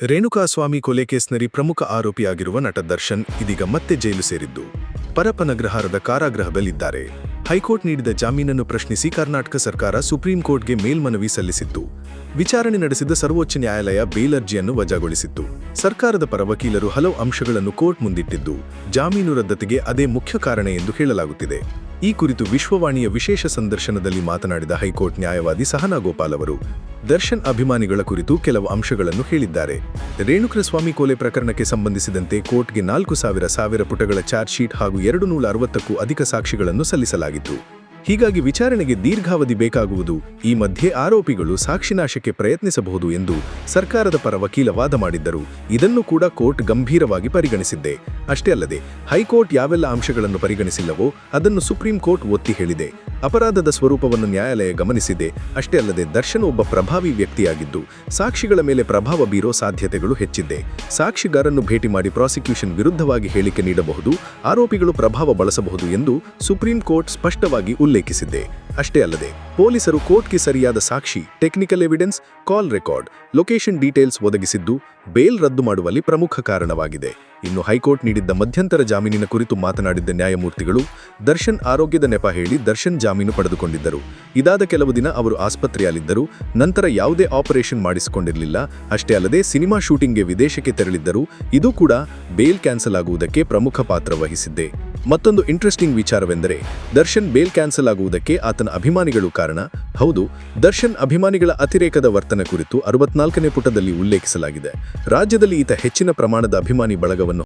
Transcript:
ರೇಣುಕಾಸ್ವಾಮಿ ಕೊಲೆ ಕೇಸ್ನಲ್ಲಿ ಪ್ರಮುಖ ಆರೋಪಿಯಾಗಿರುವ ನಟ ದರ್ಶನ್ ಇದೀಗ ಮತ್ತೆ ಜೈಲು ಸೇರಿದ್ದು, ಪರಪನಗ್ರಹಾರದ ಕಾರಾಗೃಹದಲ್ಲಿದ್ದಾರೆ. ಹೈಕೋರ್ಟ್ ನೀಡಿದ ಜಾಮೀನನ್ನು ಪ್ರಶ್ನಿಸಿ ಕರ್ನಾಟಕ ಸರ್ಕಾರ ಸುಪ್ರೀಂ ಕೋರ್ಟ್ಗೆ ಮೇಲ್ಮನವಿ ಸಲ್ಲಿಸಿತ್ತು. ವಿಚಾರಣೆ ನಡೆಸಿದ ಸರ್ವೋಚ್ಚ ನ್ಯಾಯಾಲಯ ಬೇಲ್ ಅರ್ಜಿಯನ್ನು ವಜಾಗೊಳಿಸಿತ್ತು. ಸರ್ಕಾರದ ಪರ ವಕೀಲರು ಹಲವು ಅಂಶಗಳನ್ನು ಕೋರ್ಟ್ ಮುಂದಿಟ್ಟಿದ್ದು, ಜಾಮೀನು ರದ್ದತಿಗೆ ಅದೇ ಮುಖ್ಯ ಕಾರಣ ಎಂದು ಹೇಳಲಾಗುತ್ತಿದೆ. ಈ ಕುರಿತು ವಿಶ್ವವಾಣಿಯ ವಿಶೇಷ ಸಂದರ್ಶನದಲ್ಲಿ ಮಾತನಾಡಿದ ಹೈಕೋರ್ಟ್ ನ್ಯಾಯವಾದಿ ಸಹನಾ ಗೋಪಾಲ್ ಅವರು, ದರ್ಶನ್ ಅಭಿಮಾನಿಗಳ ಕುರಿತು ಕೆಲವು ಅಂಶಗಳನ್ನು ಹೇಳಿದ್ದಾರೆ. ರೇಣುಕರಸ್ವಾಮಿ ಕೊಲೆ ಪ್ರಕರಣಕ್ಕೆ ಸಂಬಂಧಿಸಿದಂತೆ ಕೋರ್ಟ್ಗೆ ನಾಲ್ಕು ಸಾವಿರ ಸಾವಿರ ಪುಟಗಳ ಚಾರ್ಜ್ ಶೀಟ್ ಹಾಗೂ ಎರಡು ನೂರ ಅರವತ್ತಕ್ಕೂ ಅಧಿಕ ಸಾಕ್ಷಿಗಳನ್ನು ಸಲ್ಲಿಸಲಾಗಿತ್ತು. ಹೀಗಾಗಿ ವಿಚಾರಣೆಗೆ ದೀರ್ಘಾವಧಿ ಬೇಕಾಗುವುದು, ಈ ಮಧ್ಯೆ ಆರೋಪಿಗಳು ಸಾಕ್ಷಿನಾಶಕ್ಕೆ ಪ್ರಯತ್ನಿಸಬಹುದು ಎಂದು ಸರ್ಕಾರದ ಪರ ವಕೀಲ ವಾದ ಮಾಡಿದ್ದರು. ಇದನ್ನು ಕೂಡ ಕೋರ್ಟ್ ಗಂಭೀರವಾಗಿ ಪರಿಗಣಿಸಿದ್ದೆ. ಅಷ್ಟೇ ಅಲ್ಲದೆ, ಹೈಕೋರ್ಟ್ ಯಾವೆಲ್ಲ ಅಂಶಗಳನ್ನು ಪರಿಗಣಿಸಿಲ್ಲವೋ ಅದನ್ನು ಸುಪ್ರೀಂ ಕೋರ್ಟ್ ಒತ್ತಿ ಹೇಳಿದೆ. ಅಪರಾಧದ ಸ್ವರೂಪವನ್ನು ನ್ಯಾಯಾಲಯ ಗಮನಿಸಿದೆ. ಅಷ್ಟೇ ಅಲ್ಲದೆ, ದರ್ಶನ್ ಒಬ್ಬ ಪ್ರಭಾವಿ ವ್ಯಕ್ತಿಯಾಗಿದ್ದು, ಸಾಕ್ಷಿಗಳ ಮೇಲೆ ಪ್ರಭಾವ ಬೀರೋ ಸಾಧ್ಯತೆಗಳು ಹೆಚ್ಚಿದ್ದೆ ಸಾಕ್ಷಿಗಾರನ್ನು ಭೇಟಿ ಮಾಡಿ ಪ್ರಾಸಿಕ್ಯೂಷನ್ ವಿರುದ್ಧವಾಗಿ ಹೇಳಿಕೆ ನೀಡಬಹುದು, ಆರೋಪಿಗಳು ಪ್ರಭಾವ ಬಳಸಬಹುದು ಎಂದು ಸುಪ್ರೀಂ ಕೋರ್ಟ್ ಸ್ಪಷ್ಟವಾಗಿ ಉಲ್ಲೇಖಿಸಿದೆ. ಅಷ್ಟೇ ಅಲ್ಲದೆ, ಪೊಲೀಸರು ಕೋರ್ಟ್ಗೆ ಸರಿಯಾದ ಸಾಕ್ಷಿ, technical evidence, call record, location details ಒದಗಿಸಿದ್ದು, bail ರದ್ದು ಮಾಡುವಲ್ಲಿ ಪ್ರಮುಖ ಕಾರಣವಾಗಿದೆ. ಇನ್ನು ಹೈಕೋರ್ಟ್ ನೀಡಿದ್ದ ಮಧ್ಯಂತರ ಜಾಮೀನಿನ ಕುರಿತು ಮಾತನಾಡಿದ್ದ ನ್ಯಾಯಮೂರ್ತಿಗಳು, ದರ್ಶನ್ ಆರೋಗ್ಯದ ನೆಪ ಹೇಳಿ ದರ್ಶನ್ ಜಾಮೀನು ಪಡೆದುಕೊಂಡಿದ್ದರು. ಇದಾದ ಕೆಲವು ದಿನ ಅವರು ಆಸ್ಪತ್ರೆಯಲ್ಲಿದ್ದರು. ನಂತರ ಯಾವುದೇ ಆಪರೇಷನ್ ಮಾಡಿಸಿಕೊಂಡಿರಲಿಲ್ಲ. ಅಷ್ಟೇ ಅಲ್ಲದೆ ಸಿನಿಮಾ ಶೂಟಿಂಗ್ಗೆ ವಿದೇಶಕ್ಕೆ ತೆರಳಿದ್ದರು. ಇದು ಕೂಡ ಬೇಲ್ ಕ್ಯಾನ್ಸಲ್ ಆಗುವುದಕ್ಕೆ ಪ್ರಮುಖ ಪಾತ್ರ ವಹಿಸಿದ್ದೆ. ಮತ್ತೊಂದು ಇಂಟ್ರೆಸ್ಟಿಂಗ್ ವಿಚಾರವೆಂದರೆ, ದರ್ಶನ್ ಬೇಲ್ ಕ್ಯಾನ್ಸಲ್ ಆಗುವುದಕ್ಕೆ ಆತನ ಅಭಿಮಾನಿಗಳು ಕಾರಣ, ಹೌದು, ದರ್ಶನ್ ಅಭಿಮಾನಿಗಳ ಅತಿರೇಕದ ವರ್ತನೆ ಕುರಿತು ಅರವತ್ನಾಲ್ಕನೇ ಪುಟದಲ್ಲಿ ಉಲ್ಲೇಖಿಸಲಾಗಿದೆ. ರಾಜ್ಯದಲ್ಲಿ ಈತ ಹೆಚ್ಚಿನ ಪ್ರಮಾಣದ ಅಭಿಮಾನಿ ಬಳಗವನ್ನು